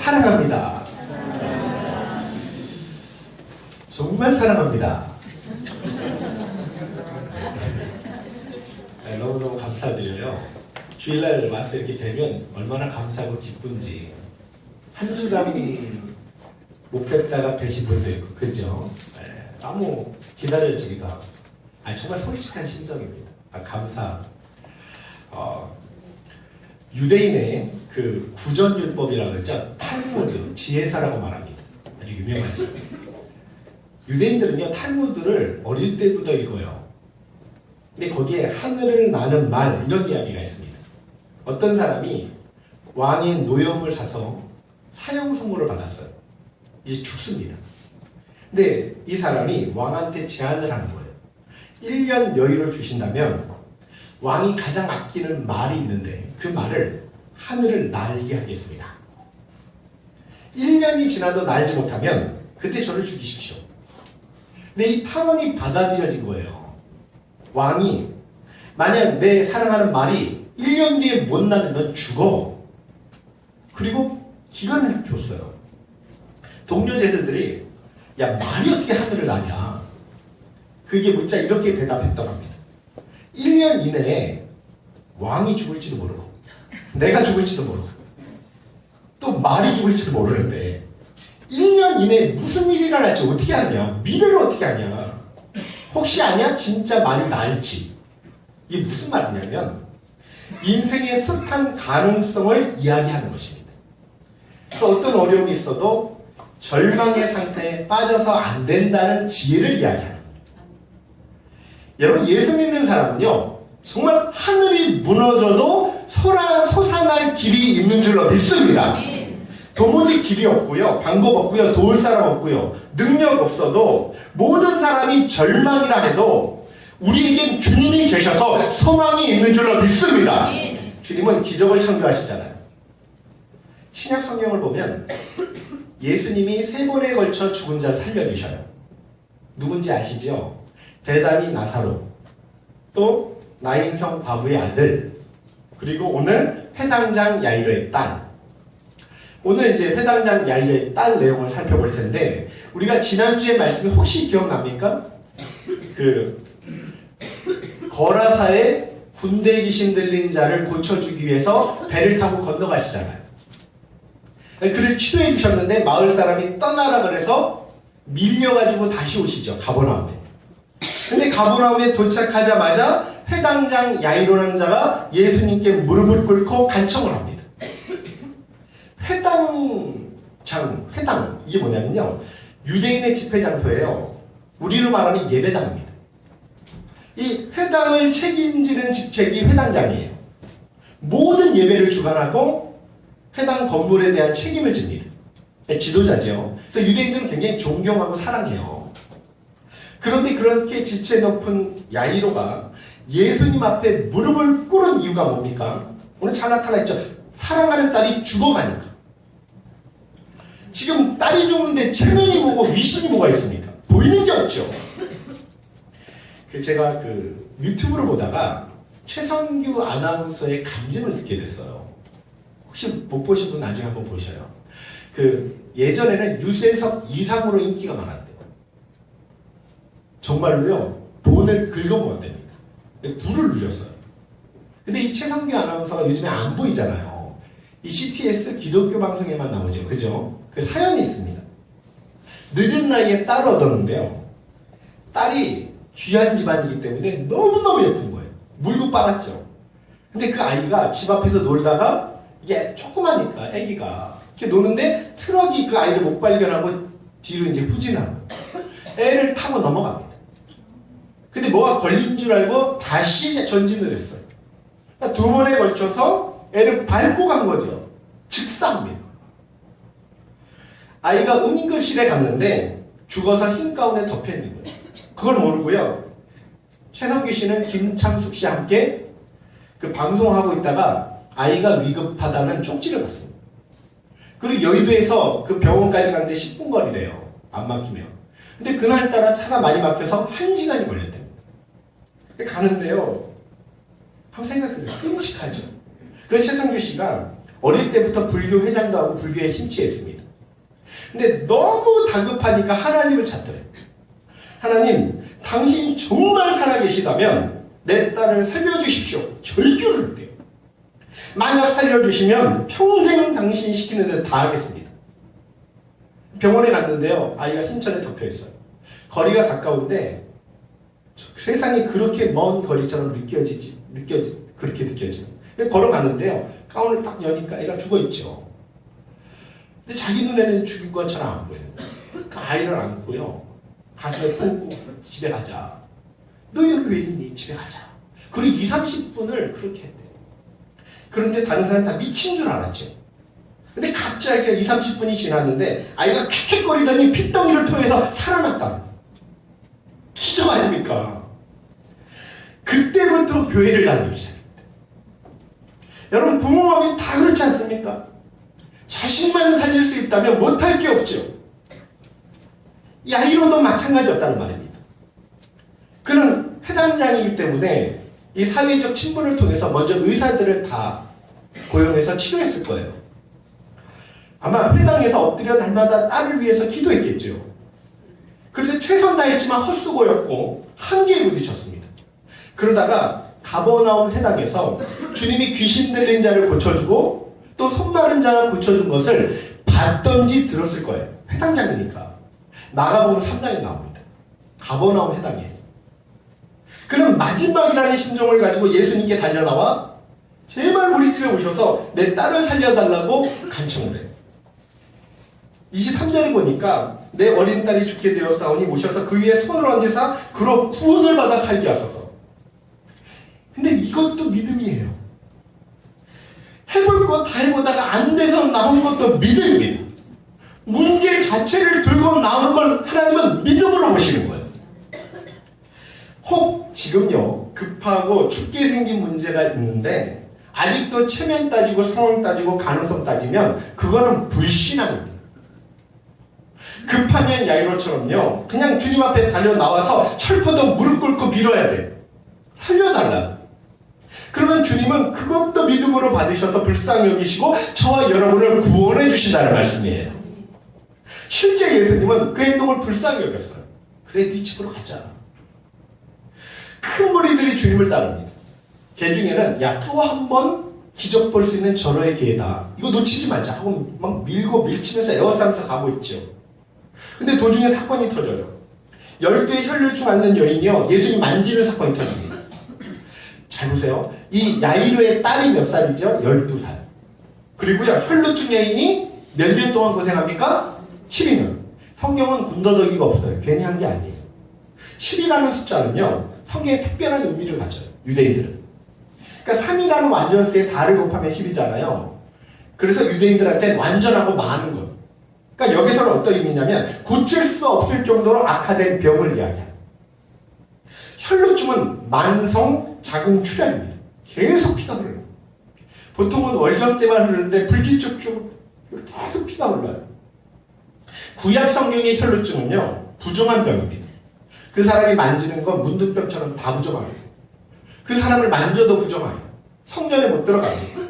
사랑합니다. 정말 사랑합니다. 네, 너무너무 감사드려요. 주일날 와서 이렇게 되면 얼마나 감사하고 기쁜지 한 주간 못 뵙다가 뵈신 분도 있고 그죠? 네, 너무 기다려지기도 하고 아 정말 솔직한 심정입니다. 아, 감사. 어, 유대인의 그 구전율법이라고 그러죠. 탈무드, 지혜사라고 말합니다. 아주 유명하죠. 유대인들은요 탈무드를 어릴 때부터 읽어요. 근데 거기에 하늘을 나는 말 이런 이야기가 있습니다. 어떤 사람이 왕의 노염을 사서 사형 선고를 받았어요. 이제 죽습니다. 근데 이 사람이 왕한테 제안을 하는 거예요. 1년 여유를 주신다면 왕이 가장 아끼는 말이 있는데 그 말을 하늘을 날게 하겠습니다. 1년이 지나도 날지 못하면 그때 저를 죽이십시오. 근데 이 탐원이 받아들여진 거예요. 왕이 만약 내 사랑하는 말이 1년 뒤에 못 나면 넌 죽어. 그리고 기간을 줬어요. 동료 제자들이 야 말이 어떻게 하늘을 나냐. 그게 문자 이렇게 대답했다고 합니다. 1년 이내에 왕이 죽을지도 모르고 내가 죽을지도 모르고 또 말이 죽을지도 모르는데 1년 이내에 무슨 일이 일어날지 어떻게 아냐? 미래를 어떻게 아냐? 혹시 아냐? 진짜 말이 날지. 이게 무슨 말이냐면 인생의 숱한 가능성을 이야기하는 것입니다. 또 어떤 어려움이 있어도 절망의 상태에 빠져서 안 된다는 지혜를 이야기하는 겁니다. 여러분 예수 믿는 사람은요 정말 하늘이 무너져도 소라, 솟아날 길이 있는 줄로 믿습니다. 도무지 길이 없고요. 방법 없고요. 도울 사람 없고요. 능력 없어도 모든 사람이 절망이라 해도 우리에겐 주님이 계셔서 소망이 있는 줄로 믿습니다. 주님은 기적을 창조하시잖아요. 신약 성경을 보면 예수님이 세 번에 걸쳐 죽은 자를 살려주셔요. 누군지 아시죠? 대단히 나사로, 또 나인성 과부의 아들, 그리고 오늘 회당장 야이로의 딸. 오늘 이제 회당장 야이로의 딸 내용을 살펴볼 텐데 우리가 지난주에 말씀이 혹시 기억납니까? 그 거라사의 군대 귀신 들린 자를 고쳐주기 위해서 배를 타고 건너가시잖아요. 그를 치료해 주셨는데 마을 사람이 떠나라 그래서 밀려가지고 다시 오시죠. 가버나움에. 근데 가버나움에 도착하자마자 회당장 야이로라는 자가 예수님께 무릎을 꿇고 간청을 합니다. 회당장, 회당 이게 뭐냐면요. 유대인의 집회 장소예요. 우리로 말하면 예배당입니다. 이 회당을 책임지는 직책이 회당장이에요. 모든 예배를 주관하고 회당 건물에 대한 책임을 집니다. 지도자죠. 그래서 유대인들은 굉장히 존경하고 사랑해요. 그런데 그렇게 지체 높은 야이로가 예수님 앞에 무릎을 꿇은 이유가 뭡니까? 오늘 잘 나타나 있죠. 사랑하는 딸이 죽어가니까. 지금 딸이 죽는데 체면이 뭐고 위신이 뭐가 있습니까? 보이는 게 없죠. 그 제가 그 유튜브를 보다가 최성규 아나운서의 간증을 듣게 됐어요. 혹시 못 보신 분 나중에 한번 보셔요. 그 예전에는 유재석 이상으로 인기가 많았대요. 정말로요. 돈을 긁어모았답니다. 불을 눌렸어요. 근데 이 최성규 아나운서가 요즘에 안 보이잖아요. 이 CTS 기독교 방송에만 나오죠. 그죠? 그 사연이 있습니다. 늦은 나이에 딸을 얻었는데요. 딸이 귀한 집안이기 때문에 너무너무 예쁜 거예요. 물고 빨았죠. 근데 그 아이가 집 앞에서 놀다가 이게 조그마니까 아기가 이렇게 노는데 트럭이 그 아이를 못 발견하고 뒤로 이제 후진하고 애를 타고 넘어갑니다. 근데 뭐가 걸린 줄 알고 다시 전진을 했어요. 그러니까 두 번에 걸쳐서 애를 밟고 간 거죠. 즉사입니다. 아이가 응급실에 갔는데 죽어서 흰 가운에 덮여 있는 거예요. 그걸 모르고요. 최성규 씨는 김창숙 씨와 함께 그 방송하고 있다가 아이가 위급하다는 쪽지를 받습니다. 그리고 여의도에서 그 병원까지 가는데 10분 거리래요. 안 막히면. 근데 그날따라 차가 많이 막혀서 1시간이 걸렸답니다. 가는데요. 한번 생각해보세요. 끔찍하죠. 그 최성규 씨가 어릴 때부터 불교 회장도 하고 불교에 심취했습니다. 근데 너무 다급하니까 하나님을 찾더래요. 하나님, 당신이 정말 살아계시다면 내 딸을 살려주십시오. 절규를 했대요. 만약 살려주시면 평생 당신 시키는 대로 다 하겠습니다. 병원에 갔는데요. 아이가 흰천에 덮여 있어요. 거리가 가까운데 세상이 그렇게 먼 거리처럼 느껴지지, 느껴지, 그렇게 느껴져요. 걸어갔는데요. 가운을 딱 여니까 애가 죽어 있죠. 근데 자기 눈에는 죽인 것처럼 안 보여요. 그 아이를 안고요. 가슴에 푹 집에 가자. 너 여기 왜 있니? 집에 가자. 그리고 2, 30분을 그렇게 했대요. 그런데 다른 사람 다 미친 줄 알았죠. 근데 갑자기 2, 30분이 지났는데 아이가 킥킥거리더니 핏덩이를 통해서 살아났다. 기적 아닙니까? 그때부터 교회를 다니기 시작했다. 여러분 부모 마음이 다 그렇지 않습니까? 자신만 살릴 수 있다면 못할 게 없죠. 야이로도 마찬가지였다는 말입니다. 그는 회당장이기 때문에 이 사회적 친분을 통해서 먼저 의사들을 다 고용해서 치료했을 거예요. 아마 회당에서 엎드려 날마다 딸을 위해서 기도했겠죠. 그런데 최선 다했지만 헛수고였고 한계에 부딪혔습니다. 그러다가 가버나움 회당에서 주님이 귀신 들린 자를 고쳐주고 또 손 마른 자를 고쳐준 것을 봤던지 들었을 거예요. 회당장이니까. 나가보면 3장에 나옵니다. 가버나움 회당에. 그는 마지막이라는 심정을 가지고 예수님께 달려나와 제발 우리 집에 오셔서 내 딸을 살려달라고 간청을 해요. 23절에 보니까 내 어린 딸이 죽게 되었사오니 오셔서 그 위에 손을 얹으사 그로 구원을 받아 살게 하소서. 근데 이것도 믿음이에요. 해볼 거다 해보다가 안 돼서 나온 것도 믿음입니다. 문제 자체를 들고 나온 걸 하나님은 믿음으로 보시는 거예요. 혹 지금요 급하고 춥게 생긴 문제가 있는데 아직도 체면 따지고 상황 따지고 가능성 따지면 그거는 불신앙입니다. 급하면 야이로처럼요 그냥 주님 앞에 달려 나와서 철포도 무릎 꿇고 밀어야 돼. 살려달라. 그러면 주님은 그것도 믿음으로 받으셔서 불쌍히 여기시고 저와 여러분을 구원해 주신다는 말씀이에요. 실제 예수님은 그 행동을 불쌍히 여겼어요. 그래 네 집으로 가자. 큰 무리들이 주님을 따릅니다. 개 중에는 야 또 한 번 기적 볼 수 있는 절호의 기회다. 이거 놓치지 말자 하고 막 밀고 밀치면서 에워싸면서 가고 있죠. 근데 도중에 사건이 터져요. 열두의 혈류증 앓는 여인이요 예수님 만지는 사건이 터집니다. 잘 보세요. 이 야이로의 딸이 몇 살이죠? 12살. 그리고요 혈류증 여인이 몇 년 동안 고생합니까? 12년. 성경은 군더더기가 없어요. 괜히 한 게 아니에요. 10이라는 숫자는요, 성경에 특별한 의미를 가져요. 유대인들은. 그러니까 3이라는 완전수에 4를 곱하면 10이잖아요. 그래서 유대인들한테 완전하고 많은 것. 그러니까 여기서는 어떤 의미냐면, 고칠 수 없을 정도로 악화된 병을 이야기해요. 혈루증은 만성 자궁 출혈입니다. 계속 피가 흐르는 보통은 월경 때만 흐르는데 불규칙적으로 계속 피가 흘러요. 구약 성경의 혈루증은요 부정한 병입니다. 그 사람이 만지는 건 문득병처럼 다 부정합니다. 그 사람을 만져도 부정해요. 성전에 못 들어갑니다.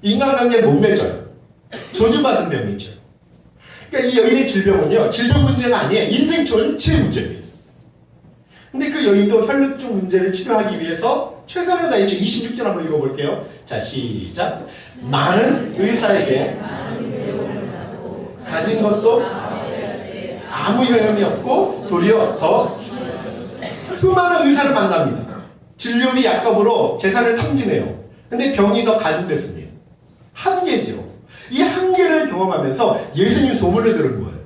인간관계에 못 맺어요. 저주받은 병이죠. 그러니까 이 여인의 질병은요 질병 문제가 아니에요. 인생 전체 문제입니다. 근데 그 여인도 혈루증 문제를 치료하기 위해서 최선을 다했죠. 26절 한번 읽어볼게요. 자 시작. 많은 의사에게 가진 것도 아무 효용이 없고 도리어 더 수많은 의사를 만납니다. 진료비 약값으로 재산을 탕진해요. 근데 병이 더 가중됐습니다. 한계죠. 이 한계를 경험하면서 예수님 소문을 들은 거예요.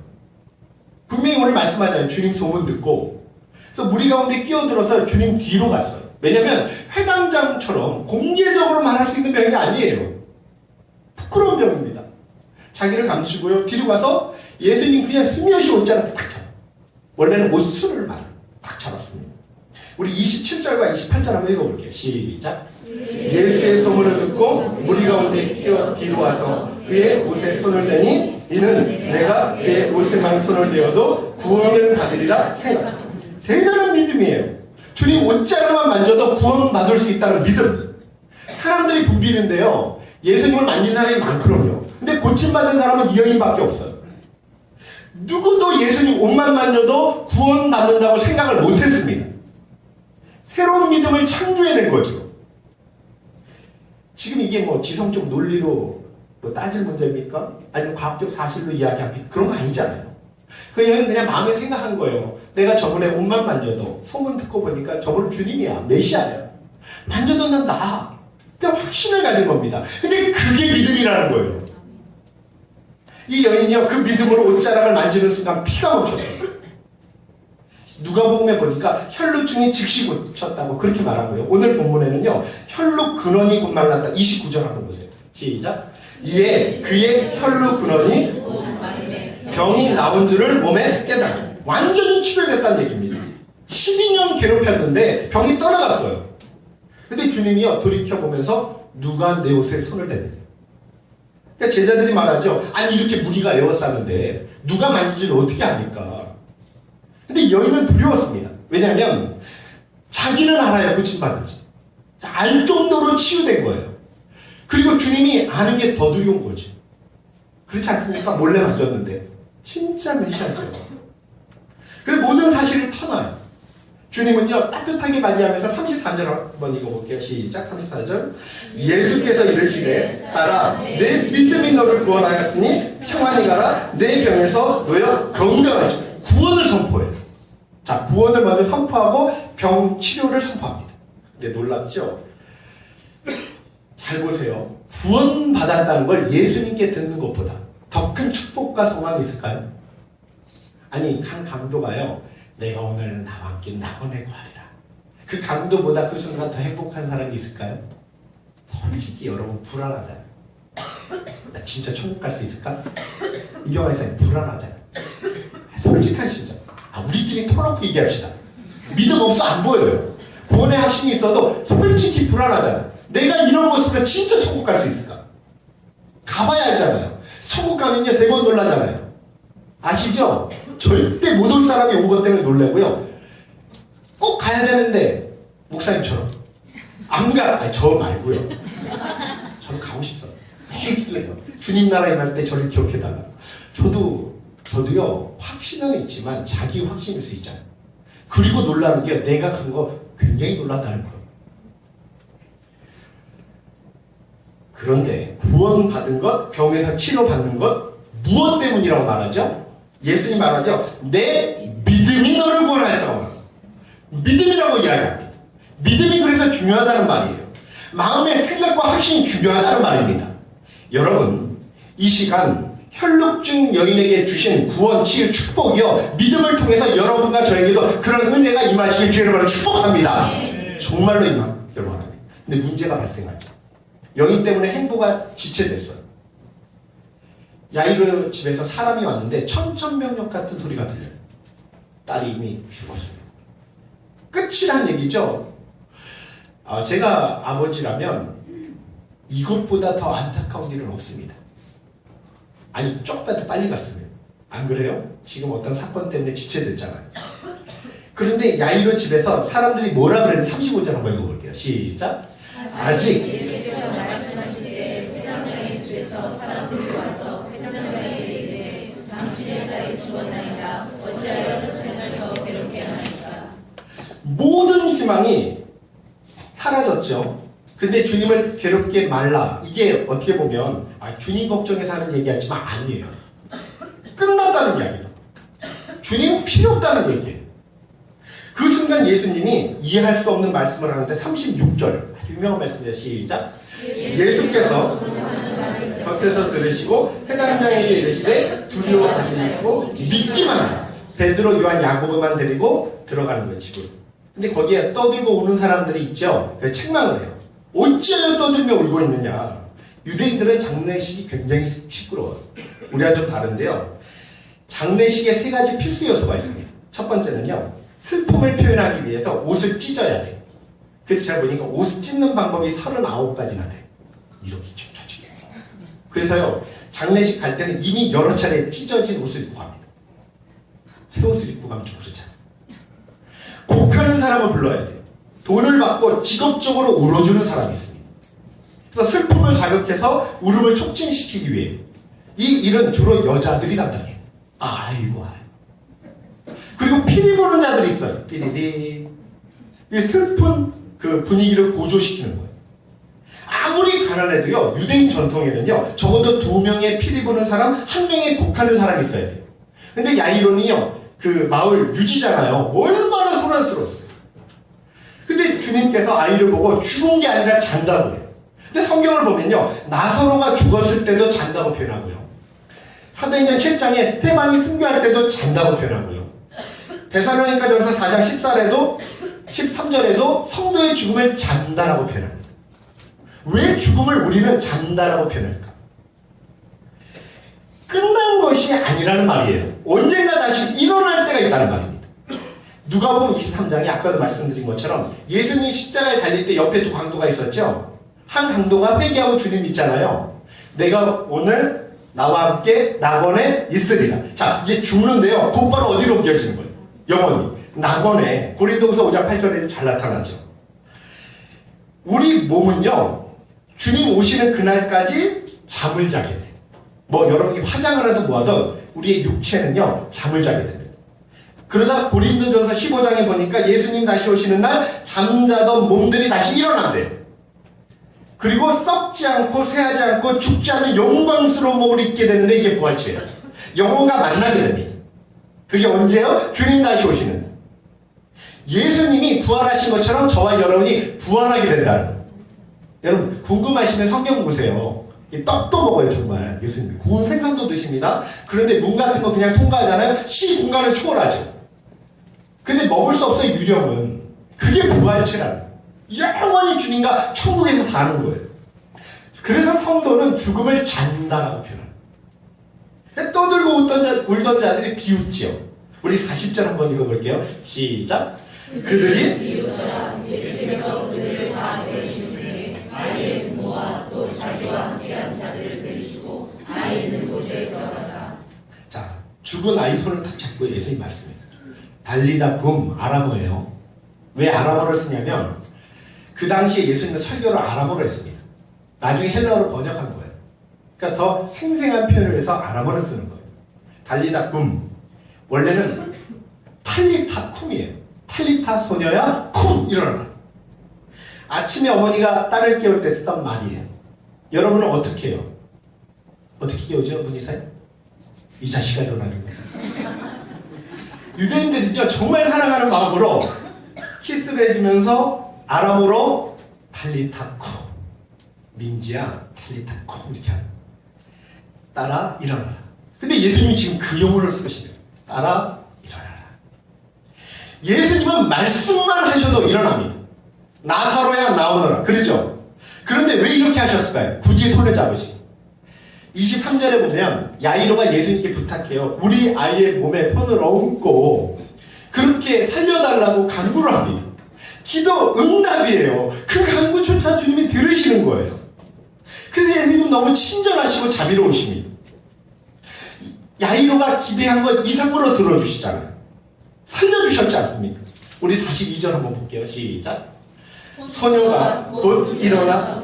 분명히 오늘 말씀하잖아요. 주님 소문 듣고. 그래서 무리 가운데 끼어들어서 주님 뒤로 갔어요. 왜냐면 회당장처럼 공개적으로 말할 수 있는 병이 아니에요. 부끄러운 병입니다. 자기를 감추고요. 뒤로 가서 예수님 그냥 스며시 옷자락 딱 잡아. 원래는 옷술을 말, 딱 잡았습니다. 우리 27절과 28절 한번 읽어볼게요. 시작. 예수의 소문을 듣고 무리 가운데 뛰어 뒤로 와서 그의 옷에 손을 대니 이는 내가 그의 옷에만 손을 대어도 구원을 받으리라 생각. 대단한 믿음이에요. 주님 옷자락만 만져도 구원 받을 수 있다는 믿음. 사람들이 붐비는데요. 예수님을 만진 사람이 많거든요. 근데 고침받은 사람은 이 여인밖에 없어요. 누구도 예수님 옷만 만져도 구원받는다고 생각을 못했습니다. 새로운 믿음을 창조해낸 거죠. 지금 이게 뭐 지성적 논리로 뭐 따질 문제입니까? 아니면 과학적 사실로 이야기합니까? 그런 거 아니잖아요. 그 여인은 그냥 마음에 생각한 거예요. 내가 저번에 옷만 만져도 소문 듣고 보니까 저분은 주님이야. 메시아야. 만져도 난 나. 그냥 확신을 가진 겁니다. 근데 그게 믿음이라는 거예요. 이 여인이요, 그 믿음으로 옷자락을 만지는 순간 피가 멈췄어요. 누가 보면 보니까 혈루증이 즉시 고쳤다고 그렇게 말하고요. 오늘 본문에는요, 혈루 근원이 곧 말랐다. 29절 한번 보세요. 시작. 이에 그의 혈루 근원이 병이 나온 줄을 몸에 깨달아. 완전히 치료됐다는 얘기입니다. 12년 괴롭혔는데 병이 떠나갔어요. 근데 주님이요, 돌이켜보면서 누가 내 옷에 손을 대느냐. 그러니까 제자들이 말하죠. 아니 이렇게 무리가 에워싸는데 누가 만지지를 어떻게 합니까? 근데 여인은 두려웠습니다. 왜냐하면 자기는 알아요 고침받은지 알 정도로 치유된 거예요. 그리고 주님이 아는 게 더 두려운 거지. 그렇지 않습니까? 몰래 만졌는데 진짜 메시아죠. 그리고 모든 사실을 터놔요. 주님은요 따뜻하게 맞이하면서 33절 한번 읽어볼게요. 시작 34절 예수께서 이르시되 따라 내 믿음이 너를 구원하였으니 평안히 가라 내 병에서 너여 건강하지 구원을 선포해요. 자 구원을 먼저 선포하고 병 치료를 선포합니다. 근데 놀랍죠? 잘 보세요. 구원 받았다는 걸 예수님께 듣는 것보다 더 큰 축복과 소망이 있을까요? 아니 한 강도가요. 내가 오늘 함께 낙원에 구하리라. 그 강도보다 그 순간 더 행복한 사람이 있을까요? 솔직히 여러분 불안하잖아요. 나 진짜 천국 갈 수 있을까? 이경화 이사님 불안하잖아요. 솔직한 심정. 아, 우리끼리 터놓고 얘기합시다. 믿음 없어 안 보여요. 구원의 확신이 있어도 솔직히 불안하잖아요. 내가 이런 모습으로 진짜 천국 갈 수 있을까? 가봐야 알잖아요. 천국 가면요 세번 놀라잖아요. 아시죠? 절대 못 올 사람이 온 것 때문에 놀라고요. 꼭 가야 되는데 목사님처럼 안 가. 아니 저 말고요. 저는 가고 싶어요. 매일 기도해요. 주님 나라 임할 때 저를 기억해달라. 저도 저도요 확신은 있지만 자기 확신일 수 있잖아요. 그리고 놀라는 게 내가 간 거 굉장히 놀랐다는 거예요. 그런데 구원받은 것, 병에서 치료받는 것 무엇 때문이라고 말하죠? 예수님 말하죠. 내 믿음이 너를 구원하였다고 말합니다. 믿음이라고 이야기합니다. 믿음이 그래서 중요하다는 말이에요. 마음의 생각과 확신이 중요하다는 말입니다. 여러분, 이 시간 혈육증 여인에게 주신 구원, 치유, 축복이요. 믿음을 통해서 여러분과 저에게도 그런 은혜가 임하시길 주의 이름으로 축복합니다. 정말로 임하길 원합니다. 근데 문제가 발생하죠. 여인 때문에 행보가 지체됐어요. 야이로 집에서 사람이 왔는데 천천명령 같은 소리가 들려요. 딸이 이미 죽었어요. 끝이란 얘기죠. 아, 제가 아버지라면 이것보다 더 안타까운 일은 없습니다. 아니 쪽배도 빨리 갔으면 안 그래요? 지금 어떤 사건 때문에 지체됐잖아요. 그런데 야이로 집에서 사람들이 뭐라 그랬는지 35절 한번 읽어볼게요. 시작. 아직 예수께서 말씀하시되 회당장의 집에서 사람들이 와서 회당장에게 이르되 당신의 딸이 죽었나이다 어찌하여 선생을 더 괴롭게 하나이까 모든 희망이 사라졌죠. 근데 주님을 괴롭게 말라. 이게 어떻게 보면 아, 주님 걱정해서 하는 얘기하지만 아니에요. 끝났다는 이야기예요. 주님 필요 없다는 얘기예요. 그 순간 예수님이 이해할 수 없는 말씀을 하는데 36절 유명한 말씀이에요. 시작. 예수께서 곁에서 들으시고 해당장에게 이르시되 두려워하지 말고 믿기만. 베드로, 요한, 야고보만 데리고 들어가는 거예요. 지금. 근데 거기에 떠들고 우는 사람들이 있죠. 그래서 책망을 해요. 어찌하여 떠들며 울고 있느냐. 유대인들은 장례식이 굉장히 시끄러워요. 우리와 좀 다른데요. 장례식에 세 가지 필수 요소가 있습니다. 첫 번째는요. 슬픔을 표현하기 위해서 옷을 찢어야 돼. 그래서 제가 보니까 옷을 찢는 방법이 39가지나 돼. 이렇게 찢어지게. 그래서요. 장례식 갈 때는 이미 여러 차례 찢어진 옷을 입고 갑니다. 새 옷을 입고 가면 좀 그렇잖아요. 곡하는 사람을 불러야 돼요. 돈을 받고 직업적으로 울어주는 사람이 있습니다. 그래서 슬픔을 자극해서 울음을 촉진시키기 위해 이 일은 주로 여자들이 담당해요. 아, 아이고, 아이고. 그리고 피리 보는 자들이 있어요. 피리리. 이 슬픈 그 분위기를 고조시키는 거예요. 아무리 가난해도요, 유대인 전통에는요, 적어도 두 명의 피리 보는 사람, 한 명의 곡하는 사람이 있어야 돼요. 근데 야이론이요, 그 마을 유지잖아요. 얼마나 소란스러웠어요. 근데 주님께서 아이를 보고 죽은 게 아니라 잔다고 해요. 근데 성경을 보면요, 나사로가 죽었을 때도 잔다고 표현하고요. 사도행전 7장에 스테반이 순교할 때도 잔다고 표현하고요. 데살로니가 전서 4장 14절에도 13절에도 성도의 죽음을 잔다라고 표현합니다. 왜 죽음을 우리는 잔다라고 표현할까? 끝난 것이 아니라는 말이에요. 언젠가 다시 일어날 때가 있다는 말입니다. 누가복음 23장에 아까도 말씀드린 것처럼 예수님 십자가에 달릴 때 옆에 두 강도가 있었죠. 한 강도가 회개하고 주님 믿잖아요. 내가 오늘 나와 함께 낙원에 있으리라. 자, 이제 죽는데요. 곧바로 어디로 옮겨지는 거예요? 영원히. 낙원에 고린도후서 5장 8절에 잘 나타나죠. 우리 몸은요. 주님 오시는 그날까지 잠을 자게 돼. 뭐 여러분이 화장을 하든 뭐하든 우리의 육체는요. 잠을 자게 됩니다. 그러다 고린도전서 15장에 보니까 예수님 다시 오시는 날 잠자던 몸들이 다시 일어난대. 그리고 썩지 않고 쇠하지 않고 죽지 않는 영광스러운 몸을 입게 되는데 이게 부활체예요. 영혼과 만나게 됩니다. 그게 언제요? 주님 다시 오시는 날. 예수님이 부활하신 것처럼 저와 여러분이 부활하게 거예요. 여러분 궁금하시면 성경 보세요. 이 떡도 먹어요 정말 예수님. 구운 생선도 드십니다. 그런데 문 같은 거 그냥 통과하잖아요. 시 공간을 초월하죠. 근데 먹을 수 없어요 유령은. 그게 부활체라는 거예요. 영원히 주님과 천국에서 사는 거예요. 그래서 성도는 죽음을 잔다라고 표현합니다. 떠들고 웃던 자, 울던 자들이 비웃지요. 우리 40절 한번 읽어볼게요. 시작. 그들이 비우더라 예수께서 그들을 다 부모와 또 자기와 함께한 자들을 데리시고 아이 있는 곳에 들어가사 자 죽은 아이 손을 탁 잡고 예수님 말씀입니다. 달리다 붐 아람어예요. 왜 아람어를 쓰냐면 그 당시에 예수님은 설교를 아람어로 했습니다. 나중에 헬라어로 번역한 거예요. 그러니까 더 생생한 표현을 해서 아람어를 쓰는 거예요. 달리다 붐 원래는 탈리타 쿰이에요. 탈리타 소녀야 쿰 일어나라. 아침에 어머니가 딸을 깨울 때 쓰던 말이에요. 여러분은 어떻게 해요? 어떻게 깨우죠? 문이사요? 이 자식아 일어나는. 유대인들은요 정말 사랑하는 마음으로 키스를 해주면서 아람어로 탈리타코 민지야 탈리타코 이렇게 하는. 따라 일어나라. 근데 예수님이 지금 그 용어를 쓰시네요. 따라 일어나라. 예수님은 말씀만 하셔도 일어납니다. 나사로야 나오너라. 그렇죠? 그런데 왜 이렇게 하셨을까요? 굳이 손을 잡으시고. 23절에 보면 야이로가 예수님께 부탁해요. 우리 아이의 몸에 손을 얹고 그렇게 살려달라고 간구를 합니다. 기도 응답이에요. 그 간구조차 주님이 들으시는 거예요. 그래서 예수님 너무 친절하시고 자비로우십니다. 야이로가 기대한 것 이상으로 들어주시잖아요. 살려주셨지 않습니까? 우리 42절 한번 볼게요. 시작. 소녀가 곧 일어나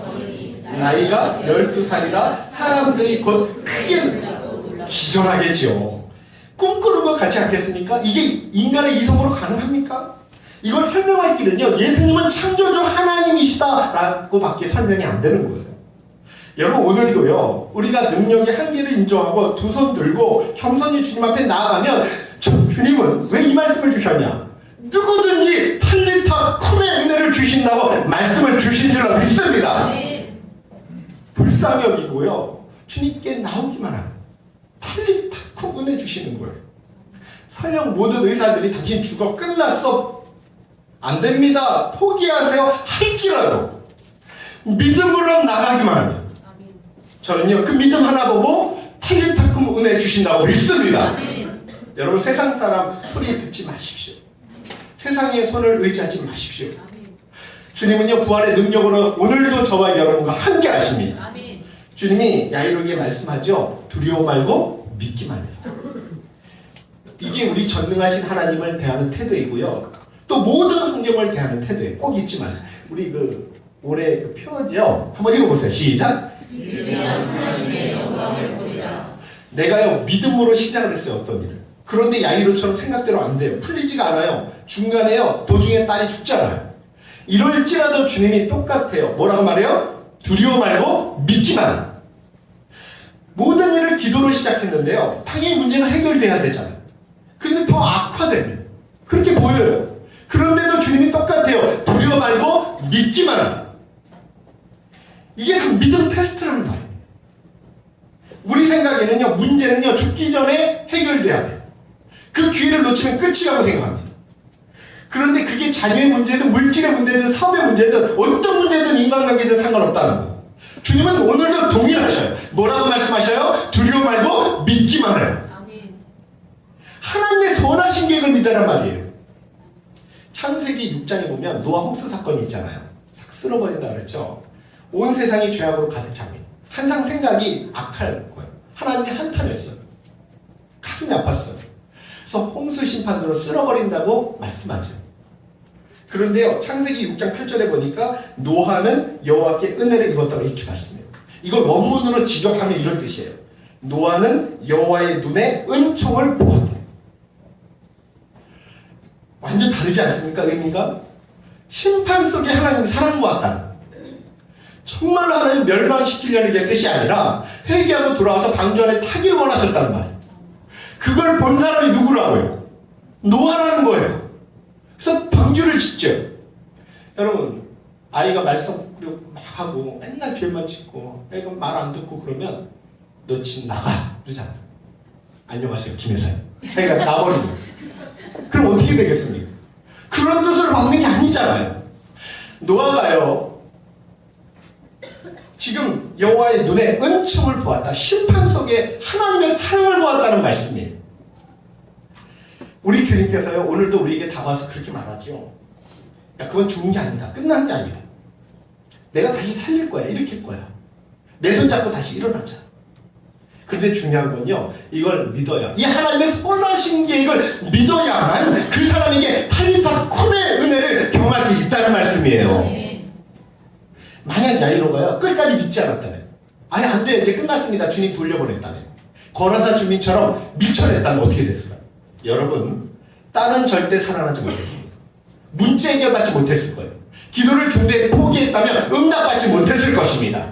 나이가 12살이라 사람들이 곧 크게 기절하겠죠. 꿈꾸는 것 같지 않겠습니까? 이게 인간의 이성으로 가능합니까? 이걸 설명할 길은요, 예수님은 창조주 하나님이시다라고 밖에 설명이 안 되는 거예요. 여러분, 오늘도요, 우리가 능력의 한계를 인정하고 두 손 들고 겸손히 주님 앞에 나아가면, 저, 주님은 왜 이 말씀을 주셨냐? 누구든지 탈리타 쿰의 은혜를 주신다고 말씀을 주신 줄로 믿습니다. 네. 불쌍히 여기고요. 주님께 나오기만 하면 탈리타쿠 은혜 주시는 거예요. 설령 모든 의사들이 당신 죽어 끝났어. 안 됩니다. 포기하세요. 할지라도 믿음으로 나가기만 하면 저는요 그 믿음 하나 보고 탈리타쿠 은혜 주신다고 믿습니다. 아멘. 여러분 세상 사람 소리 듣지 마십시오. 세상의 손을 의지하지 마십시오. 아멘. 주님은요 부활의 능력으로 오늘도 저와 여러분과 함께 하십니다. 아멘. 주님이 야이로에게 말씀하죠. 두려워 말고 믿기만 해라. 이게 우리 전능하신 하나님을 대하는 태도이고요. 또 모든 환경을 대하는 태도예요. 꼭 잊지 마세요. 우리 그 올해 그 표지요. 한번 읽어보세요. 시작. 믿으면 하나님의 영광을 보리라. 내가요 믿음으로 시작을 했어요 어떤 일을. 그런데 야이로처럼 생각대로 안 돼요. 풀리지가 않아요. 중간에요 도중에 딸이 죽잖아요. 이럴지라도 주님이 똑같아요. 뭐라고 말해요? 두려워 말고 믿기만. 모든 일을 기도로 시작했는데요. 당연히 문제가 해결돼야 되잖아요. 그런데 더 악화됩니다. 그렇게 보여요. 그런데도 주님이 똑같아요. 두려워 말고 믿기만 하라. 이게 다 믿음 테스트라는 말이에요. 우리 생각에는요, 문제는요, 죽기 전에 해결돼야 돼요. 그 기회를 놓치면 끝이라고 생각합니다. 그런데 그게 자녀의 문제든 물질의 문제든 사업의 문제든 어떤 문제든 인간관계든 상관없다는 거예요. 주님은 오늘도 동일하셔요. 뭐라고 말씀하셔요? 두려워 말고 믿기만 해요. 하나님의 선하신 계획을 믿으란 말이에요. 창세기 6장에 보면 노아 홍수 사건이 있잖아요. 싹 쓸어버린다 그랬죠. 온 세상이 죄악으로 가득 찹니다. 항상 생각이 악할 거예요. 하나님이 한탄했어요. 가슴이 아팠어요. 그래서 홍수 심판으로 쓸어버린다고 말씀하죠. 그런데요, 창세기 6장 8절에 보니까 노아는 여호와께 은혜를 입었다고 이렇게 말씀해요. 이걸 원문으로 직역하면 이런 뜻이에요. 노아는 여호와의 눈에 은총을 보았다. 완전 다르지 않습니까? 의미가? 심판 속에 하나님 사랑 보았다. 정말로 하나님 멸망시키려는 게 뜻이 아니라 회개하고 돌아와서 방주 안에 타길 원하셨다는 말이에요. 그걸 본 사람이 누구라고요? 노아라는 거예요. 그래서 방주를 짓죠. 여러분, 아이가 말썽 부리고 막 하고 맨날 죄만 짓고 애가 말 안 듣고 그러면 너 집 나가! 그러잖아. 안녕하세요, 김혜사님. 애가 나버리고. 그럼 어떻게 되겠습니까? 그런 뜻을 받는 게 아니잖아요. 노아가요. 지금 여호와의 눈에 은총을 보았다. 심판 속에 하나님의 사랑을 보았다는 말씀이에요. 우리 주님께서요 오늘도 우리에게 다가와서 그렇게 말하죠. 야 그건 죽은 게 아니다. 끝난 게 아니다. 내가 다시 살릴 거야. 일으킬 거야. 내 손 잡고 다시 일어나자. 그런데 중요한 건요, 이걸 믿어야. 이 하나님의 선하신 계획을 믿어야만 그 사람에게 탈리타 쿰의 은혜를 경험할 수 있다는 말씀이에요. 만약 야이로가요, 끝까지 믿지 않았다면, 아예 안 돼요. 이제 끝났습니다. 주님 돌려보냈다면. 거라사 주민처럼 미쳐냈다면 어떻게 됐을까요? 여러분, 딸은 절대 살아나지 못했습니다. 문제 해결받지 못했을 거예요. 기도를 중대에 포기했다면 응답받지 못했을 것입니다.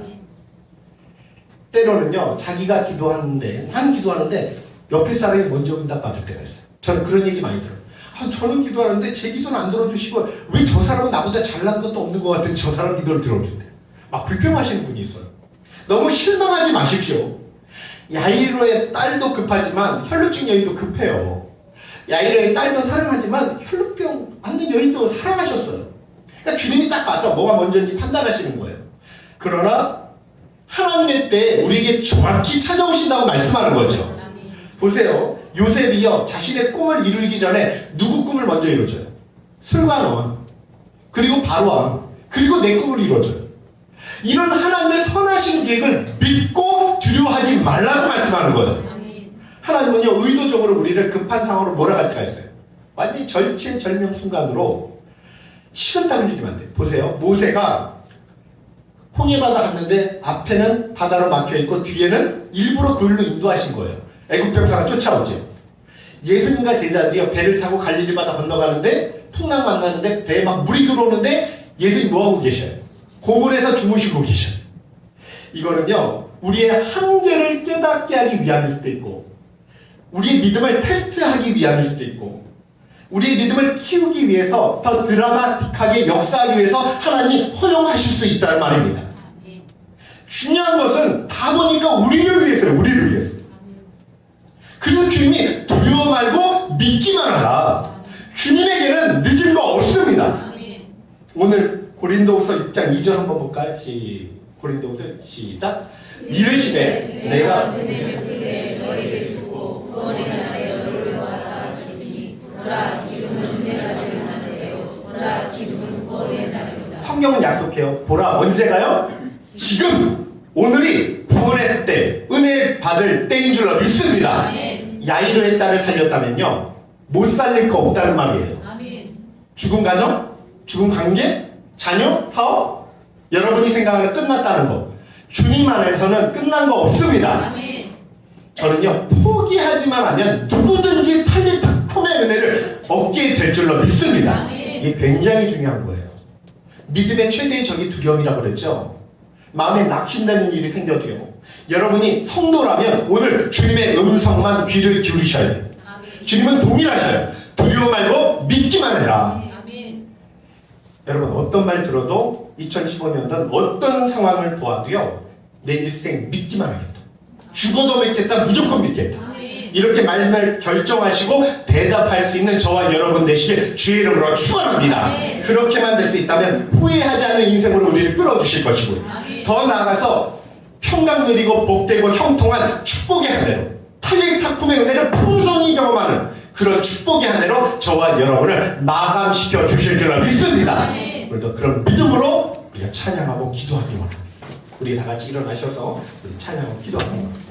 때로는요, 자기가 기도하는데, 한 기도하는데, 옆에 사람이 먼저 응답받을 때가 있어요. 저는 그런 얘기 많이 들어요. 아, 저는 기도하는데 제 기도는 안 들어주시고, 왜 저 사람은 나보다 잘난 것도 없는 것 같은 저 사람 기도를 들어준대. 막 불평하시는 분이 있어요. 너무 실망하지 마십시오. 야이로의 딸도 급하지만 혈루증 여인도 급해요. 야이로의 딸도 사랑하지만 혈루병 앓는 여인도 사랑하셨어요. 그러니까 주님이 딱 봐서 뭐가 먼저인지 판단하시는 거예요. 그러나 하나님의 때 우리에게 정확히 찾아오신다고 말씀하는 거죠. 보세요. 요셉이요 자신의 꿈을 이루기 전에 누구 꿈을 먼저 이루어줘요? 술관원 그리고 바로왕 그리고 내 꿈을 이루어줘요. 이런 하나님의 선하신 계획을 믿고 두려워하지 말라고 말씀하는 거예요. 하나님은요 의도적으로 우리를 급한 상황으로 몰아갈 때가 있어요. 완전히 절체절명 순간으로 식은땀 흘리면 안 돼. 보세요. 모세가 홍해바다 갔는데 앞에는 바다로 막혀 있고 뒤에는 일부러 그걸로 인도하신 거예요. 애굽 병사가 쫓아오죠. 예수님과 제자들이요 배를 타고 갈릴리 바다 건너가는데 풍랑 만나는데 배에 막 물이 들어오는데 예수님 뭐 하고 계셔요? 고물에서 주무시고 계셔요. 이거는요 우리의 한계를 깨닫게 하기 위함일 수도 있고 우리의 믿음을 테스트하기 위함일 수도 있고 우리의 믿음을 키우기 위해서 더 드라마틱하게 역사하기 위해서 하나님 허용하실 수 있다는 말입니다. 중요한 것은 다 보니까 우리를 위해서요. 우리를 위해서. 그래서 주님이 두려워 말고 믿기만 하라. 주님에게는 늦은 거 없습니다. 오늘 고린도후서 6장 2절 한번 볼까요? 시 고린도후서 시작. 이르시되 내가 그들을 그에 너희를 두고 구원의 나라에 너를 놓았다 하시니 보라 지금은 은혜가 되는 하는데요 보라 지금은 구원의 날이로다 성경은 약속해요. 보라 언제가요? 지금 오늘이 구원의 때, 은혜 받을 때인 줄로 믿습니다. 아멘 야이로의 딸을 살렸다면요 못 살릴 거 없다는 말이에요. 아멘 죽은 가정, 죽은 관계, 자녀, 사업 여러분이 생각하는 끝났다는 거. 주님 안에서는 끝난 거 없습니다. 아멘. 저는요, 포기하지만 하면 누구든지 탈리타콤의 은혜를 얻게 될 줄로 믿습니다. 아멘. 이게 굉장히 중요한 거예요. 믿음의 최대의 적이 두려움이라고 그랬죠. 마음에 낙심되는 일이 생겨도요. 여러분이 성도라면 오늘 주님의 음성만 귀를 기울이셔야 돼요. 아멘. 주님은 동일하셔요. 두려워 말고 믿기만 해라. 아멘. 여러분 어떤 말 들어도 2015년도는 어떤 상황을 보아도요. 내 일생 믿기만 하겠다. 죽어도 믿겠다. 무조건 믿겠다. 이렇게 말말 결정하시고 대답할 수 있는 저와 여러분 되시길 주의 이름으로 축원합니다. 네. 그렇게만 될수 있다면 후회하지 않는 인생으로 우리를 끌어주실 것이고요. 더 나아가서 평강 누리고 복되고 형통한 축복의 한 해로 탈리타콤의 은혜를 풍성히 경험하는 그런 축복의 한 해로 저와 여러분을 마감시켜 주실 줄로 믿습니다. 네. 오늘도 그런 믿음으로 우리가 찬양하고 기도하기 원합니다. 우리 다 같이 일어나셔서 기도하기 원합니다.